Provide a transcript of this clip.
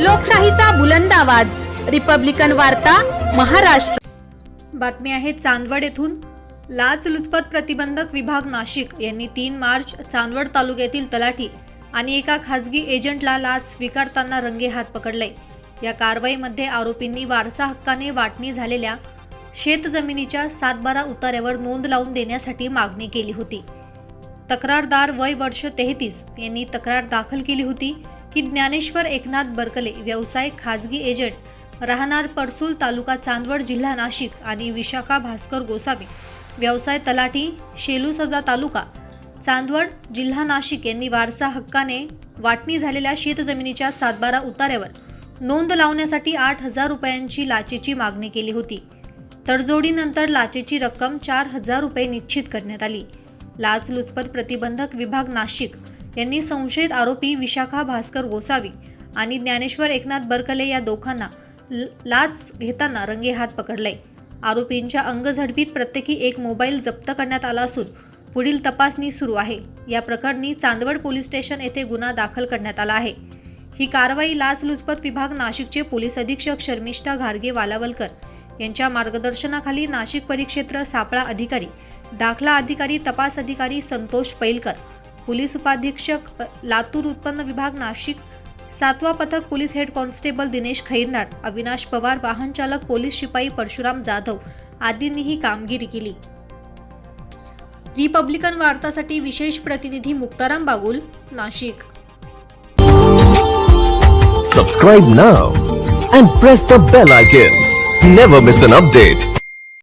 लोकशाहीचा बुलंद आवाज. रिपब्लिकन वार्ता महाराष्ट्र. बातमी आहे चांदवड येथून. लाचलुचपत प्रतिबंधक विभाग नाशिक यांनी तीन मार्च चांदवड तालुक्यातील तलाठी आणि एका खासगी एजंटला लाच स्वीकारताना रंगे हात पकडले. या कारवाईमध्ये आरोपींनी वारसा हक्काने वाटणी झालेल्या शेतजमिनीच्या सातबारा उतार्यावर नोंद लावून देण्यासाठी मागणी केली होती. तक्रारदार वय वर्ष तेहतीस यांनी तक्रार दाखल केली होती. की ज्ञानेश्वर एकनाथ बरकले व्यवसाय खाजगी एजंट राहणार परसूल तालुका चांदवड जिल्हा नाशिक आणि विशाखा भास्कर गोसावी. व्यवसाय तलाठी शेलुसजा तालुका चांदवड जिल्हा नाशिक यांनी वारसा हक्काने वाटणी झालेल्या शेतजमिनीच्या सातबारा उतार्यावर नोंद लावण्यासाठी आठ हजार रुपयांची लाचेची मागणी केली होती. तडजोडीनंतर लाचेची रक्कम चार हजार रुपये निश्चित करण्यात आली. लाचलुचपत प्रतिबंधक विभाग नाशिक यांनी संशयित आरोपी विशाखा भास्कर गोसावी आणि ज्ञानेश्वर एकनाथ बरकले या दोघांना ल- लाच घेताना रंगेहात पकडले. आरोपींच्या अंगझडपीत प्रत्येकी एक मोबाईल जप्त करण्यात आला असून पुढील तपासणी सुरू आहे. या प्रकरणी चांदवड पोलीस स्टेशन येथे गुन्हा दाखल करण्यात आला आहे. ही कारवाई लाचलुचपत विभाग नाशिकचे पोलीस अधीक्षक शर्मिष्ठा घारगे वालावलकर यांच्या मार्गदर्शनाखाली नाशिक परिक्षेत्र सापळा अधिकारी दाखला अधिकारी तपास अधिकारी संतोष पैलकर पोलीस उपाधीक्षक लातूर उत्पन्न विभाग नाशिक सातवा पथक police head constable Dinesh Khairnar Avinash Pawar वाहन चालक पोलीस शिपाई परशुराम जाधव आदींनी ही कामगिरी केली. रिपब्लिकन वार्तासाठी विशेष प्रतिनिधी Muktaram Bagul Nashik. Subscribe now and press the bell icon never miss an update